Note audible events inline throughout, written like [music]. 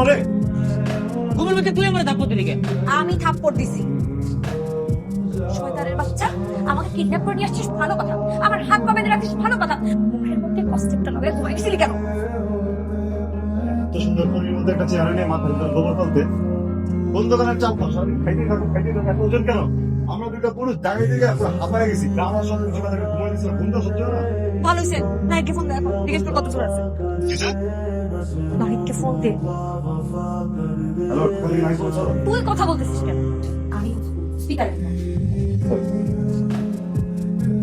আমারে ঘুমের মধ্যে তুই আমার দাপত্তি দিকে আমি থাপ্পড় দিছি। শয়তানের বাচ্চা আমাকে কিডন্যাপ করে নিয়ে আসছিস? ভালো কথা। আমার হাত পা বেঁধে রাখছিস ভালো কথা। মুখের মধ্যে কষ্টেপটা লাগে ঘুমাই গেছিলি কেন? এত সুন্দর পরির মধ্যে একটা চেয়ারে নিয়ে মাথার ভিতরে গোবর ফেলতে। কোন দোকানের চাল খাইতে থাকো খাইতে থাকো এত ওজন কেন? আমরা দুটা পুরুষ দাঁড়িয়ে দিকে হাঁপায় গেছি। গ্রাম আসলে সকালে ঘুমাই দিয়েছিলাম ঘুমটা সহ্য না। ভালো হয়েছে। নাইটকে ফোন দে এখন। জিজ্ঞেস করে কত দূর আছে। নাইটকে ফোন দে। হ্যালো খালি নাই বলছো তুই কথা বলতেছিস কেন? আমি স্পিকারে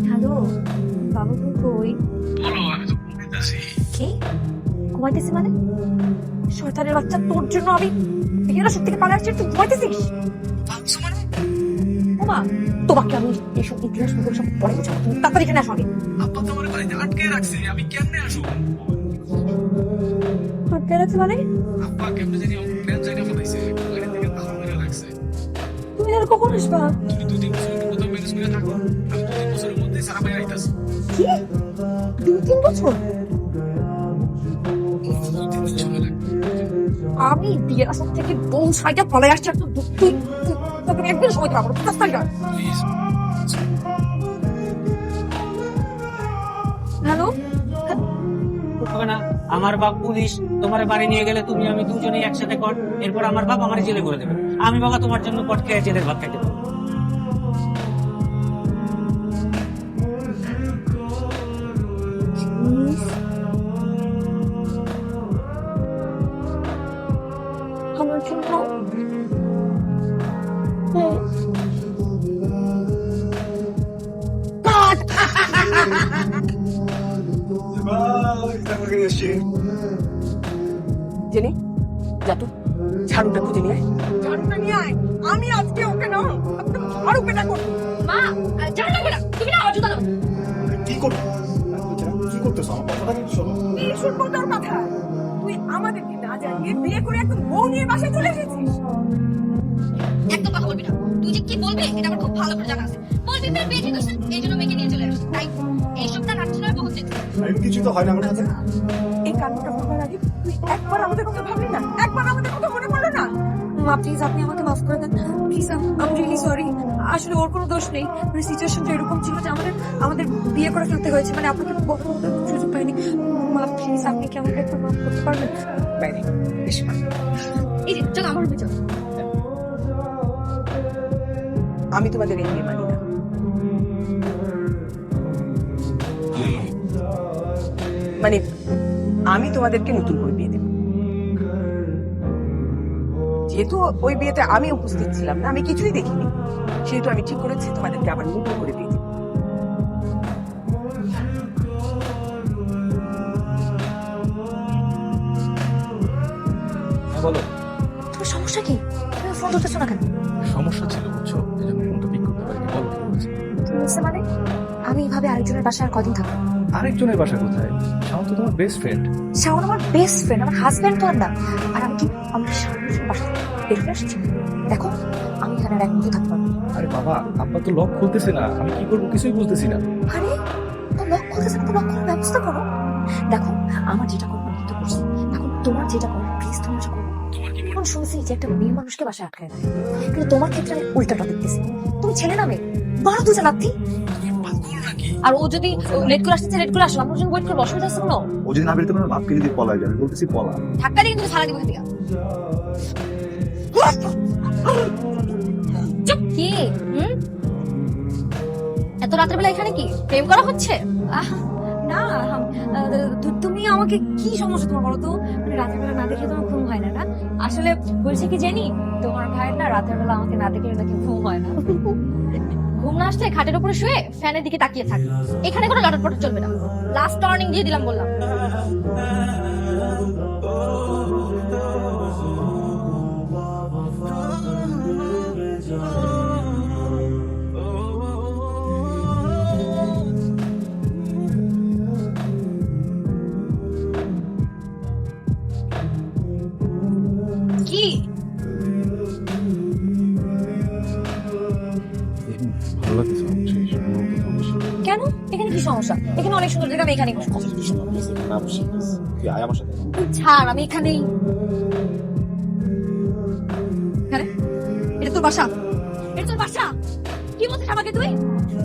হ্যালো বাবু তুই কই? কি? ঘুমাইতেছি মানে? শয়তানের বাচ্চা তোর জন্য আমি বিয়ের থেকে পালা আসছি তুই ঘুমাইতেছিস? মানে? ওমা তোমাকে আমি এসব ইতিহাস সব পরে বোঝাবো। তুমি তাড়াতাড়ি এখানে আসো আগে। আব্বা তো আমার বাড়িতে আটকে রাখছে আমি কেমনে আসব? রাখছে। তুমি আর কখন আসবা? কি? দুই তিন বছর? আমি বিয়ের আসর থেকে বউ সাইডে পলাই আসছি তুই- তোকে একদিন সময় পাবো রাস্তা আমার বাপ পুলিশ তোমার বাড়ি নিয়ে গেলে তুমি আমি দুজনেই একসাথে কর এরপর আমার বাপ আমার জেলে করে দেবে। আমি বাবা তোমার জন্য পট খেয়ে জেলের ভাত খাইতে পারব। আমার [laughs] জন্য হ্যাঁ। জেনি? যা তো ঝাড়ুটা খুঁজে নিয়ে আয়। ঝাড়ুটা নিয়ে আয়। আমি আজকে ওকে না একদম ঝাড়ু পেটা করব। মা ঝাড়ুটা পেটা তুমি না অজুতা দাও। কি করছ কি করতেছো? আমার কথাটা কিন্তু শোনো। কি শুনব তোর কথা। তুই আমাদেরকে না জানিয়ে বিয়ে করে একদম বউ নিয়ে বাসায় চলে এসেছিস। একদম কথা বলবি না। তুই যে কি বলবি এটা আমার খুব ভালো করে জানা আছে। বলবি মেয়ের বিয়ে ঠিক এই জন্য মেয়েকে নিয়ে চলে আসছে তাই এইসব তার কিছু তো হয় না আমার সাথে এই করবার আগে তুই একবার আমাদের কথা ভাবলি না একবার আমাদের কথা মনে পড়ল না? মা প্লিজ আপনি আমাকে মাফ করে দেন। প্লিজ আম রিয়েলি সরি আসলে ওর কোনো দোষ নেই। মানে সিচুয়েশনটা এরকম ছিল যে আমাদের আমাদের বিয়ে করে ফেলতে হয়েছে। মানে আপনাকে সুযোগ পাইনি। মা প্লিজ আপনি কি আমাকে একটু মাফ করতে পারবেন? বাইরে বেশ এই যে চল আমার রুমে চল আমি তোমাদের এই মানি মানে আমি তোমাদেরকে নতুন করে বিয়ে দেব। যেহেতু ওই বিয়েতে আমি উপস্থিত ছিলাম না আমি কিছুই দেখিনি। সেহেতু আমি ঠিক করেছি তোমাদেরকে আবার নতুন করে বিয়ে দেব। হ্যাঁ বলো। তোমার সমস্যা কি? তুমি ফোন ধরতেছো না কেন? সমস্যা ছিল বুঝছ? এই জন্য ফোনটা পিক করতে পারিনি। বলো কি হয়েছে তুমি মানে? আমি এইভাবে আরেকজনের বাসায় আর কদিন থাকব? আরেকজনের বাসা কোথায়? শাওন তো তোমার বেস্ট ফ্রেন্ড শাওন আমার বেস্ট ফ্রেন্ড আমার হাজবেন্ড তো আর না। আর আমি কি আমার শাওনের বাসা বের হয়ে আসছি। দেখো আমি এখানে আর এক মুহূর্ত থাকব। আরে বাবা আব্বা তো লক খুলতেছে না। আমি কি করব কিছুই বুঝতেছি না। আরে তো লক খুলতেছে না তো লক করার ব্যবস্থা করো। দেখো আমার যেটা করব আমি তো করছি। এখন তোমার যেটা করো প্লিজ তোমার যেটা এখন শুনছি যে একটা মেয়ে মানুষকে বাসায় আটকায় রাখে কিন্তু তোমার ক্ষেত্রে আমি উল্টাটা দেখতেছি। তুমি ছেলে না মেয়ে? বারো দুজা লাথি পাগল নাকি আর ও যদি লেট করে আসতে লেট করে আসলো আমরা ওয়েট করব অসুবিধা আছে কোনো? ও যদি না বেরোতে পারে বাপকে যদি পলাই যাবে। বলতেছি পলা। ধাক্কা দিয়ে কিন্তু ফালা দিব থেকে চুপ কি? হুম? এত রাতের বেলা এখানে কি? প্রেম করা হচ্ছে? আহ, না তুমি আমাকে কি সমস্যা তোমার বলো তো? মানে রাতের বেলা না দেখে তোমার ঘুম হয় না না? আসলে বলছে কি জানি তোমার ভাইয়ের না রাতের বেলা আমাকে না দেখলে নাকি ঘুম হয় না। ঘুম না আসলে খাটের উপরে শুয়ে ফ্যানের দিকে তাকিয়ে থাকে। এখানে কোনো লটর চলবে না। লাস্ট টার্নিং দিয়ে দিলাম বললাম। এখানে কি সমস্যা? এখানে অনেক সুন্দর জায়গা আমি এখানে ছাড় আমি এখানেই। এটা তোর বাসা। এটা তোর বাসা। কি বলছিস আমাকে তুই?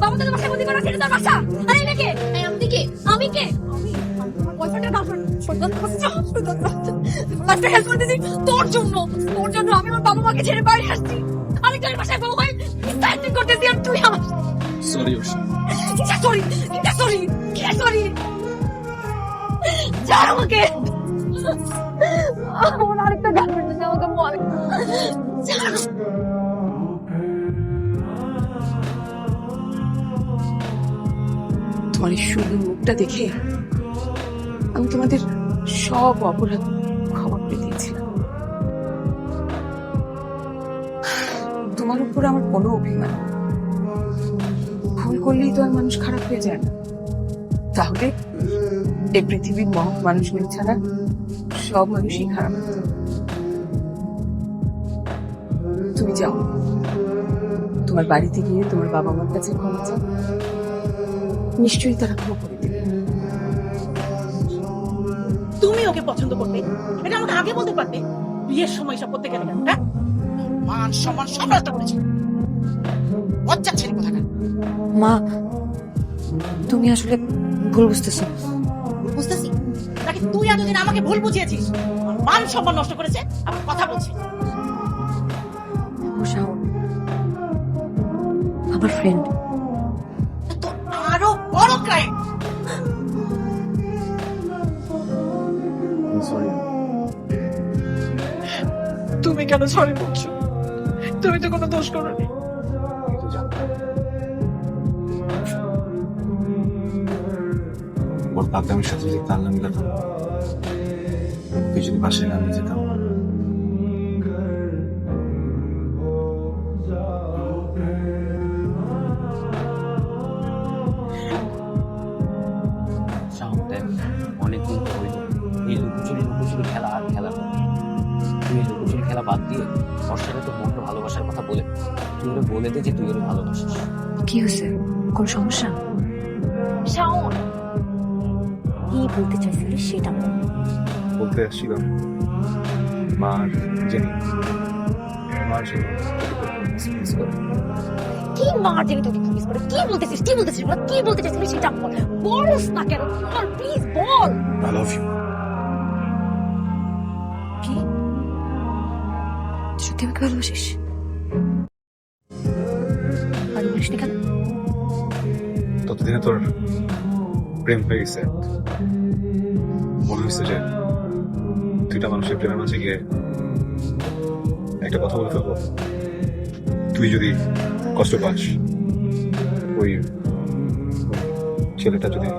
বাবা তো বাসা বলতে পারছিস তোর বাসা। আরে এটা কে? আমি কে? আমি কে? তোর জন্য। তোর জন্য আমি আমার বাবা মাকে ছেড়ে বাইরে আসছি। আমি তোর বাসায় বাবা ভাই করতেছি আর তুই আমার সরি সরি। সরি? সরি? আমাকে। আমার আরেকটা আমাকে বল। তোমার সুন্দর মুখটা দেখে আমি তোমাদের সব অপরাধ ক্ষমা করে দিয়েছিলাম। তোমার উপর আমার কোনো অভিমান করলেই তো আর মানুষ খারাপ হয়ে যায় না। তাহলে এই পৃথিবীর মহৎ মানুষগুলো ছাড়া সব মানুষই খারাপ। তুমি যাও। তোমার বাড়িতে গিয়ে তোমার বাবা মার কাছে ক্ষমা চাও। নিশ্চয়ই তারা ক্ষমা করে দেবে। তুমি ওকে পছন্দ করবে? এটা আমাকে আগে বলতে পারবে? বিয়ের সময় সব করতে গেলে হ্যাঁ? মান, সম্মান, সব নষ্ট করেছে। লজ্জা ছেলে কোথাকার? মা তুমি আসলে ভুল বুঝতেছো। বুঝতেছি? নাকি তুই এতদিন আমাকে ভুল বুঝিয়েছিস? মান সম্মান নষ্ট করেছে আর কথা বলছে। আমার ফ্রেন্ড তো আরও বড় ক্রাইম সরি তুমি কেন সরি বলছো? তুমি তো কোনো দোষ করোনি। পাগলামির সাথে যদি তাল না মিলাতাম তুই যদি বাসায় না নিয়ে যেতাম। শাওন দেখ অনেকদিন তো হইল এই লুকোচুরি লুকোচুরি খেলা আর খেলা। তুই এই লুকোচুরি খেলা বাদ দিয়ে ওর সাথে তোর মনটা ভালোবাসার কথা বলে তুই ওরে বলে দে যে তুই ওরে ভালোবাসিস। কি হয়েছে? কোন সমস্যা? শাওন বলতে চাইছিলি সেটা বলতে আসছিলাম। মার জেনি। মার জন্য কি মার জেনে তোকে মিস করে? কি বলতেছিস? কি বলতেছিস? বল কি বলতে চাইছিলি সেটা বল। বলস না কেন বল প্লিজ বল। আই লাভ ইউ কি? সত্যি আমাকে ভালোবাসিস? বলিস না কেন? ততদিনে তোর প্রেম হয়ে গেছে। মনে হয়েছে যে দুইটা মানুষের প্রেমের মাঝে গিয়ে একটা কথা বলে ফেলব। তুই যদি কষ্ট পাস, ওই ছেলেটা যদি